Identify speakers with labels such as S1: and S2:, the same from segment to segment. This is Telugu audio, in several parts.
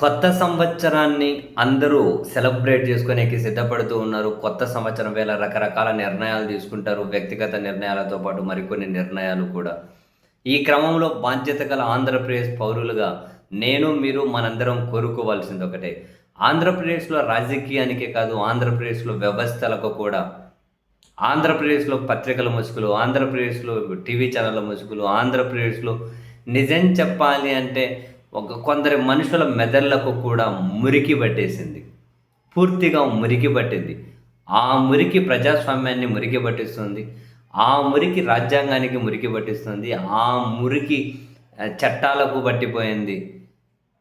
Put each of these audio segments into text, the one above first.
S1: కొత్త సంవత్సరాన్ని అందరూ సెలబ్రేట్ చేసుకునేకి సిద్ధపడుతూ ఉన్నారు. కొత్త సంవత్సరం వేళ రకరకాల నిర్ణయాలు తీసుకుంటారు. వ్యక్తిగత నిర్ణయాలతో పాటు మరికొన్ని నిర్ణయాలు కూడా. ఈ క్రమంలో బాధ్యత గల ఆంధ్రప్రదేశ్ పౌరులుగా నేను మీరు మనందరం కోరుకోవాల్సింది ఒకటే. ఆంధ్రప్రదేశ్లో రాజకీయానికే కాదు ఆంధ్రప్రదేశ్లో వ్యవస్థలకు కూడా. ఆంధ్రప్రదేశ్లో పత్రికల ముసుగులు ఆంధ్రప్రదేశ్లో టీవీ ఛానళ్ళ ముసుగులు ఆంధ్రప్రదేశ్లో నిజం చెప్పాలి అంటే ఒక కొందరి మనుషుల మెదళ్ళకు కూడా మురికి పట్టేసింది. పూర్తిగా మురికి పట్టింది. ఆ మురికి ప్రజాస్వామ్యాన్ని మురికి పట్టిస్తుంది. ఆ మురికి రాజ్యాంగానికి మురికి పట్టిస్తుంది. ఆ మురికి చట్టాలకు పట్టిపోయింది.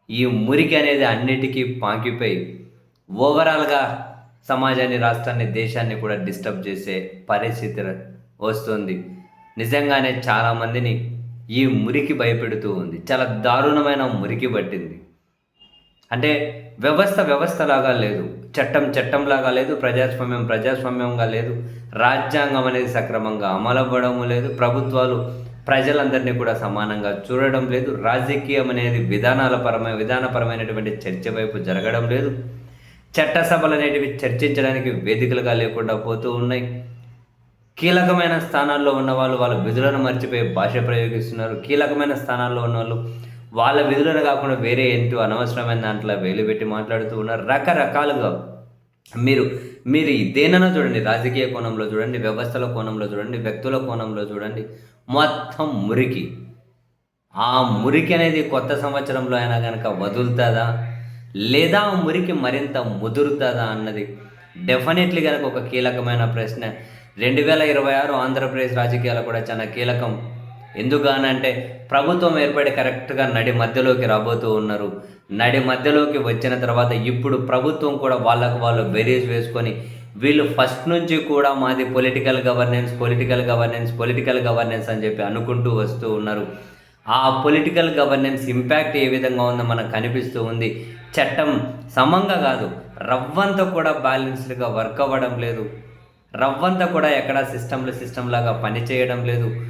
S1: ఈ మురికి అనేది అన్నిటికీ పాకిపోయి ఓవరాల్గా సమాజాన్ని రాష్ట్రాన్ని దేశాన్ని కూడా డిస్టర్బ్ చేసే పరిస్థితి వస్తుంది. నిజంగానే చాలామందిని ఈ మురికి భయపెడుతూ ఉంది. చాలా దారుణమైన మురికి పట్టింది. అంటే వ్యవస్థ వ్యవస్థలాగా లేదు. చట్టం చట్టంలాగా లేదు. ప్రజాస్వామ్యం ప్రజాస్వామ్యంగా లేదు. రాజ్యాంగం అనేది సక్రమంగా అమలవ్వడము లేదు. ప్రభుత్వాలు ప్రజలందరినీ కూడా సమానంగా చూడడం లేదు. రాజకీయం అనేది విధానాల పరమైన విధానపరమైనటువంటి చర్చ వైపు జరగడం లేదు. చట్టసభలు అనేటివి చర్చించడానికి వేదికలుగా లేకుండా పోతూ ఉన్నాయి. కీలకమైన స్థానాల్లో ఉన్న వాళ్ళు వాళ్ళ విధులను మర్చిపోయి భాష ప్రయోగిస్తున్నారు. కీలకమైన స్థానాల్లో ఉన్న వాళ్ళు వాళ్ళ విధులను కాకుండా వేరే ఎంతో అనవసరమైన దాంట్లో వేలు పెట్టి మాట్లాడుతూ ఉన్నారు. రకరకాలుగా మీరు మీరు దేనైనా చూడండి రాజకీయ కోణంలో చూడండి వ్యవస్థల కోణంలో చూడండి వ్యక్తుల కోణంలో చూడండి మొత్తం మురికి. ఆ మురికి అనేది కొత్త సంవత్సరంలో అయినా కనుక వదులుతుందా? లేదా మురికి మరింత ముదురుతుందా అన్నది డెఫినెట్లీ కనుక ఒక కీలకమైన ప్రశ్న. రెండు వేల ఇరవై ఆరు ఆంధ్రప్రదేశ్ రాజకీయాలు కూడా చాలా కీలకం. ఎందుకనంటే ప్రభుత్వం ఏర్పడి కరెక్ట్గా నడి మధ్యలోకి రాబోతూ ఉన్నారు. నడి మధ్యలోకి వచ్చిన తర్వాత ఇప్పుడు ప్రభుత్వం కూడా వాళ్ళకు వాళ్ళు బెరీస్ వేసుకొని వీళ్ళు ఫస్ట్ నుంచి కూడా మాది political governance political governance political governance అని చెప్పి అనుకుంటూ వస్తూ ఉన్నారు. ఆ పొలిటికల్ గవర్నెన్స్ ఇంపాక్ట్ ఏ విధంగా ఉందో మనకు కనిపిస్తూ ఉంది. చట్టం సమంగా కాదు రవ్వంతా కూడా బ్యాలెన్స్డ్గా వర్క్ అవ్వడం లేదు. రవ్వంతా కూడా ఎక్కడా సిస్టంలో సిస్టమ్ లాగా పనిచేయడం లేదు.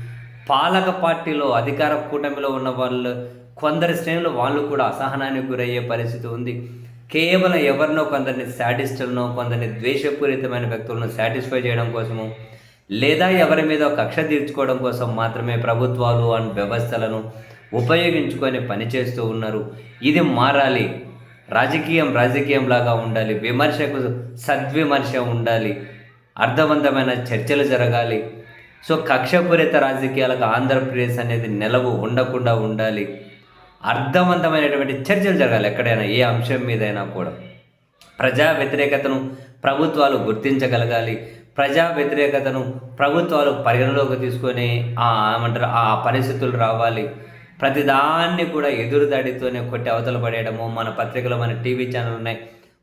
S1: పాలక పార్టీలో అధికార కూటమిలో ఉన్న వాళ్ళు కొందరి శ్రేణులు వాళ్ళు కూడా అసహనానికి గురయ్యే పరిస్థితి ఉంది. కేవలం ఎవరినో కొందరిని శాటిస్టులను కొందరిని ద్వేషపూరితమైన వ్యక్తులను సాటిస్ఫై చేయడం కోసము లేదా ఎవరి మీద కక్ష తీర్చుకోవడం కోసం మాత్రమే ప్రభుత్వాలు అండ్ వ్యవస్థలను ఉపయోగించుకొని పనిచేస్తూ ఉన్నారు. ఇది మారాలి. రాజకీయం రాజకీయం లాగా ఉండాలి. విమర్శకు సద్విమర్శ ఉండాలి. అర్థవంతమైన చర్చలు జరగాలి. సో కక్షపూరిత రాజకీయాలకు ఆంధ్రప్రదేశ్ అనేది నిలవు ఉండకుండా ఉండాలి. అర్థవంతమైనటువంటి చర్చలు జరగాలి ఎక్కడైనా ఏ అంశం మీదైనా కూడా. ప్రజా వ్యతిరేకతను ప్రభుత్వాలు గుర్తించగలగాలి. ప్రజా వ్యతిరేకతను ప్రభుత్వాలు పరిగణలోకి తీసుకొని ఏమంటారు ఆ పరిస్థితులు రావాలి. ప్రతిదాన్ని కూడా ఎదురుదాడితోనే కొట్టి అవతల పడేయడము మన పత్రికలో మన టీవీ ఛానల్ ఉన్నాయి.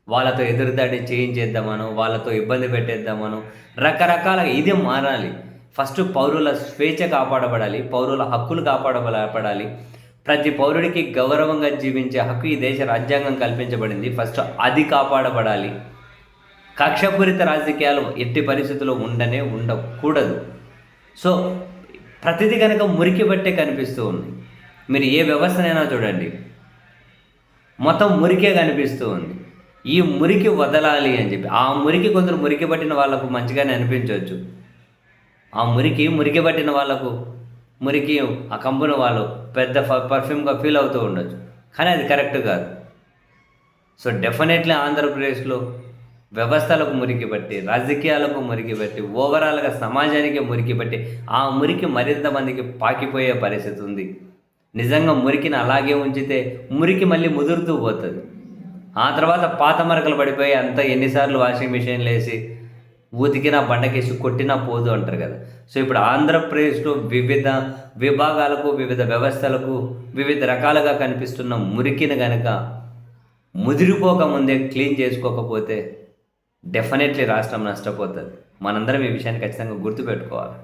S1: వాళ్ళతో ఎదురుదాడి చేయించేద్దామను వాళ్ళతో ఇబ్బంది పెట్టేద్దామను రకరకాల ఇది మారాలి. ఫస్ట్ పౌరుల స్వేచ్ఛ కాపాడబడాలి పౌరుల హక్కులు కాపాడబడాలి. ప్రతి పౌరుడికి గౌరవంగా జీవించే హక్కు ఈ దేశ రాజ్యాంగం కల్పించబడింది. ఫస్ట్ అది కాపాడబడాలి. కక్షపూరిత రాజకీయాలు ఎట్టి పరిస్థితుల్లో ఉండనే ఉండకూడదు. సో ప్రతిదీ కనుక మురికి బట్టే కనిపిస్తూ ఉంది. మీరు ఏ వ్యవస్థనైనా చూడండి. మొత్తం మురికే కనిపిస్తూ ఉంది. ఈ మురికి వదలాలి అని చెప్పి. ఆ మురికి కొందరు మురికి పట్టిన వాళ్ళకు మంచిగానే అనిపించవచ్చు. ఆ మురికి మురికి పట్టిన వాళ్ళకు మురికి ఆ కంపెనీ వాళ్ళు పెద్ద పర్ఫ్యూమ్గా ఫీల్ అవుతూ ఉండొచ్చు. కానీ అది కరెక్ట్ కాదు. సో డెఫినెట్లీ ఆంధ్రప్రదేశ్లో వ్యవస్థలకు మురికి పట్టి రాజకీయాలకు మురికి పట్టి ఓవరాల్గా సమాజానికి మురికి పట్టి ఆ మురికి మరింత మందికి పాకిపోయే పరిస్థితి ఉంది. నిజంగా మురికిని అలాగే ఉంచితే మురికి మళ్ళీ ముదురుతూ పోతుంది. ఆ తర్వాత పాత మరకలు పడిపోయి అంత ఎన్నిసార్లు వాషింగ్ మిషన్లు వేసి ఉతికినా బండకేసి కొట్టినా పోదు అంటారు కదా. సో ఇప్పుడు ఆంధ్రప్రదేశ్లో వివిధ విభాగాలకు వివిధ వ్యవస్థలకు వివిధ రకాలుగా కనిపిస్తున్న మురికిని కనుక ముదిరిపోక ముందే క్లీన్ చేసుకోకపోతే డెఫినెట్లీ రాష్ట్రం నష్టపోతుంది. మనందరం ఈ విషయాన్ని ఖచ్చితంగా గుర్తుపెట్టుకోవాలి.